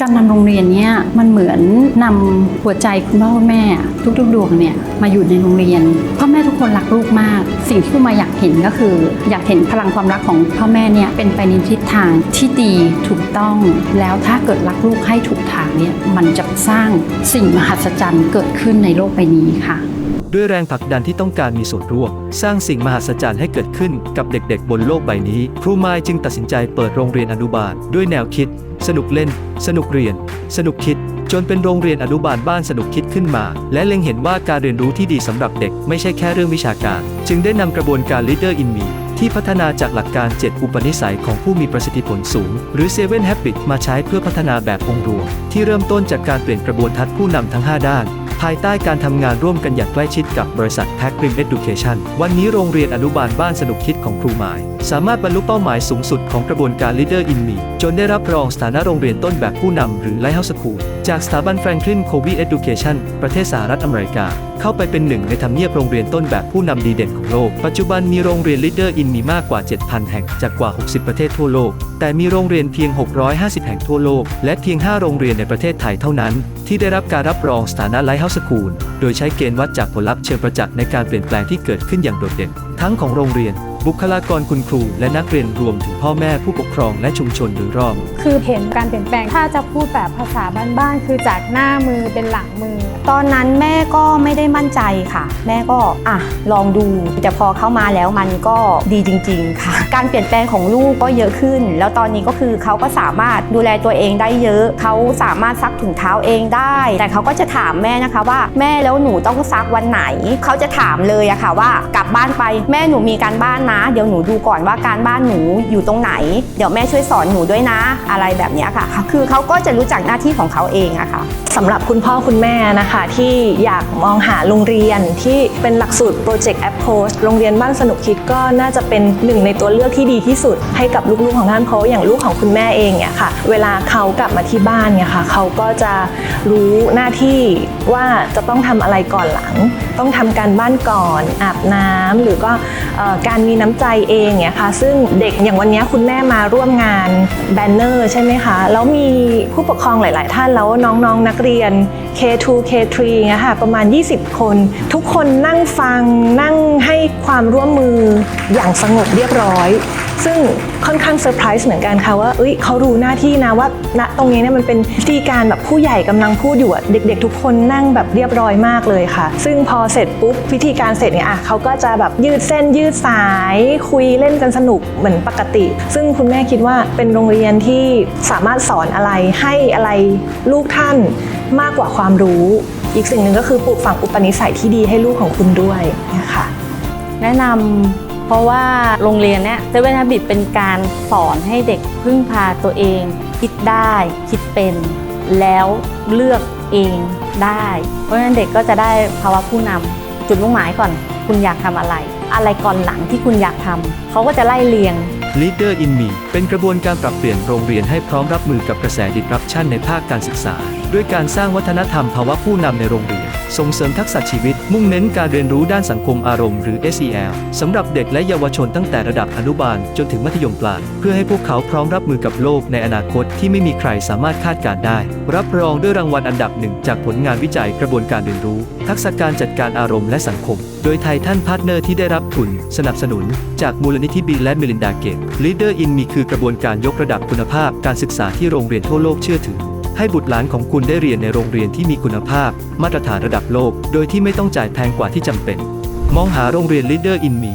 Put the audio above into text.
การนำโรงเรียนเนี่ยมันเหมือนนำหัวใจคุณพ่อคุณแม่ ทุกๆดวงเนี่ยมาอยู่ในโรงเรียนพ่อแม่ทุกคนรักลูกมาก สิ่งที่คุณมาอยากเห็นก็คือ อยากเห็นพลังความรักของพ่อแม่เนี่ยเป็นไปในทิศทางที่ดีถูกต้อง แล้วถ้าเกิดรักลูกให้ถูกทางเนี่ยมันจะสร้างสิ่งมหัศจรรย์เกิดขึ้นในโลกใบนี้ค่ะด้วยแรงผลักดันที่ต้องการมีส่วนร่วม สร้างสิ่งมหัศจรรย์ให้เกิดขึ้นกับเด็กๆ บนโลกใบนี้ ครูไมายจึงตัดสินใจเปิดโรงเรียนอนุบาลด้วยแนวคิด สนุกเล่น สนุกเรียน สนุกคิด จนเป็นโรงเรียนอนุบาลบ้านสนุกคิดขึ้นมา และเล็งเห็นว่าการเรียนรู้ที่ดีสำหรับเด็กไม่ใช่แค่เรื่องวิชาการ จึงได้นำกระบวนการ Leader in Me ที่พัฒนาจากหลักการ 7 อุปนิสัยของผู้มีประสิทธิผลสูง หรือ 7 Habit มาใช้เพื่อพัฒนาแบบองค์รวม ที่เริ่มต้นจากการเปลี่ยนกระบวนทัศน์ผู้นำทั้ง 5 ด้านภายใต้การทำงานร่วมกันอย่างใกล้ชิดกับบริษัท p a c r i m Education วันนี้โรงเรียนอนุบาลบ้านสนุกคิดของครูหมาย สามารถบรรลุเป้าหมายสูงสุดของกระบวนการ Leader in Me จนได้รับรองสถานะโรงเรียนต้นแบบผู้นำหรือ Lighthouse School จากสถาบัน Franklin Covey Education ประเทศสหรัฐอเมริกา เข้าไปเป็นหนึ่งในทำเนียบโรงเรียนต้นแบบผู้นำดีเด่นของโลก ปัจจุบันมีโรงเรียน Leader in Me มากกว่า 7,000 แห่งจากกว่า 60 ประเทศทั่วโลก แต่มีโรงเรียนเพียง 650 แห่งทั่วโลก และเพียง 5 โรงเรียนในประเทศไทยเท่านั้น ที่ได้รับการรับรองสถานะ Lighthouse School โดยใช้เกณฑ์วัดจากผลลัพธ์เชิงประจักษ์ในการเปลี่ยนแปลงที่เกิดขึ้นอย่างโดดเด่น ทั้งของโรงเรียน บุคลากรคุณครู และนักเรียนรวมถึงพ่อแม่ผู้ปกครองและชุมชนโดยรอบ คือเห็นการเปลี่ยนแปลงถ้าจะพูดแบบภาษาบ้านๆคือจากหน้ามือเป็นหลังมือ ตอนนั้นแม่ก็ไม่ได้มั่นใจค่ะ แม่ก็อะลองดูแต่พอเข้ามาแล้วมันก็ดีจริง ๆ ค่ะ การเปลี่ยนแปลงของลูกก็เยอะขึ้น แล้วตอนนี้ก็คือเขาก็สามารถดูแลตัวเองได้เยอะเขาสามารถซักถุงเท้าเองได้ แต่เขาก็จะถามแม่นะคะว่า แม่แล้วหนูต้องซักวันไหนเขาจะถามเลยอะค่ะว่า กลับบ้านไปแม่หนูมีการบ้านนะ เดี๋ยวหนูดูก่อนว่าการบ้านหนูอยู่ตรงไหน เดี๋ยวแม่ช่วยสอนหนูด้วยนะ อะไรแบบนี้ค่ะ คือเขาก็จะรู้จักหน้าที่ของเขาเองอะค่ะสำหรับคุณพ่อคุณแม่นะคะที่อยากมองหาโรงเรียนที่เป็นหลักสูตร Project Approach โรงเรียนบ้านสนุกคิดก็น่าจะเป็นหนึ่งในตัวเลือกที่ดีที่สุด ให้กับลูกๆของท่านเพราะอย่างลูกของคุณแม่เองเนี่ยค่ะ เวลาเขากลับมาที่บ้านเนี่ยค่ะเขาก็จะรู้หน้าที่ ว่าจะต้องทำอะไรก่อนหลัง ต้องทำการบ้านก่อนอาบน้ำหรือก็การมีน้ำใจเองเนี่ยค่ะซึ่งเด็กอย่างวันนี้คุณแม่มาร่วมงานแบนเนอร์ใช่ไหมคะแล้วมีผู้ปกครองหลาย ๆ ท่านแล้วน้องๆนักเรียน K2 K3 เงี้ยค่ะประมาณ 20 คน ทุกคนนั่งฟังนั่งให้ความร่วมมืออย่างสงบเรียบร้อย ซึ่งค่อนข้างเซอร์ไพรส์เหมือนกันค่ะว่าเอ้ยเขารู้หน้าที่นะว่าณตรงนี้เนี่ยมันเป็นพิธีการแบบผู้ใหญ่กำลังพูดอยู่เด็ก ๆ ทุกคนนั่งแบบเรียบร้อยมากเลยค่ะ ซึ่งพอเสร็จปุ๊บพิธีการเสร็จเนี่ยอะเขาก็จะแบบยืดเส้นยืดสาย คุยเล่นกันสนุกเหมือนปกติ ซึ่งคุณแม่คิดว่าเป็นโรงเรียนที่สามารถสอนอะไรให้อะไรลูกท่านมากกว่าความรู้ อีกสิ่งหนึ่งก็คือปลูกฝังอุปนิสัยที่ดีให้ลูกของคุณด้วยนะคะแนะนำ เพราะว่าโรงเรียนเนี้ยเซเว่นฮบิตเป็นการสอนให้เด็กพึ่งพาตัวเอง คิดได้คิดเป็น แล้วเลือกเองได้ เพราะฉะนั้นเด็กก็จะได้ภาวะผู้นำจุดมุ่งหมายก่อน คุณอยากทำอะไร อะไรก่อนหลังที่คุณอยากทำเขาก็จะไล่เรียง Leader in Me เป็นกระบวนการปรับเปลี่ยนโรงเรียนให้พร้อมรับมือกับกระแส disruption ในภาคการศึกษา ด้วยการสร้างวัฒนธรรมภาวะผู้นำในโรงเรียน ส่งเสริมทักษะชีวิต มุ่งเน้นการเรียนรู้ด้านสังคมอารมณ์หรือ SEL สำหรับเด็กและเยาวชนตั้งแต่ระดับอนุบาลจนถึงมัธยมปลาย เพื่อให้พวกเขาพร้อมรับมือกับโลกในอนาคตที่ไม่มีใครสามารถคาดการได้ รับรองด้วยรางวัลอันดับหนึ่งจากผลงานวิจัยกระบวนการเรียนรู้ ทักษะการจัดการอารมณ์และสังคม โดยไทยท่านพาร์ทเนอร์ที่ได้รับทุน สนับสนุน จากมูลนิธิบิลและมิลินดาเกต Leader in Me คือกระบวนการยกระดับคุณภาพการศึกษาที่โรงเรียนทั่วโลกเชื่อถือ ให้บุตรหลานของคุณได้เรียนในโรงเรียนที่มีคุณภาพ มาตรฐานระดับโลก โดยที่ไม่ต้องจ่ายแพงกว่าที่จำเป็น มองหาโรงเรียน Leader in Me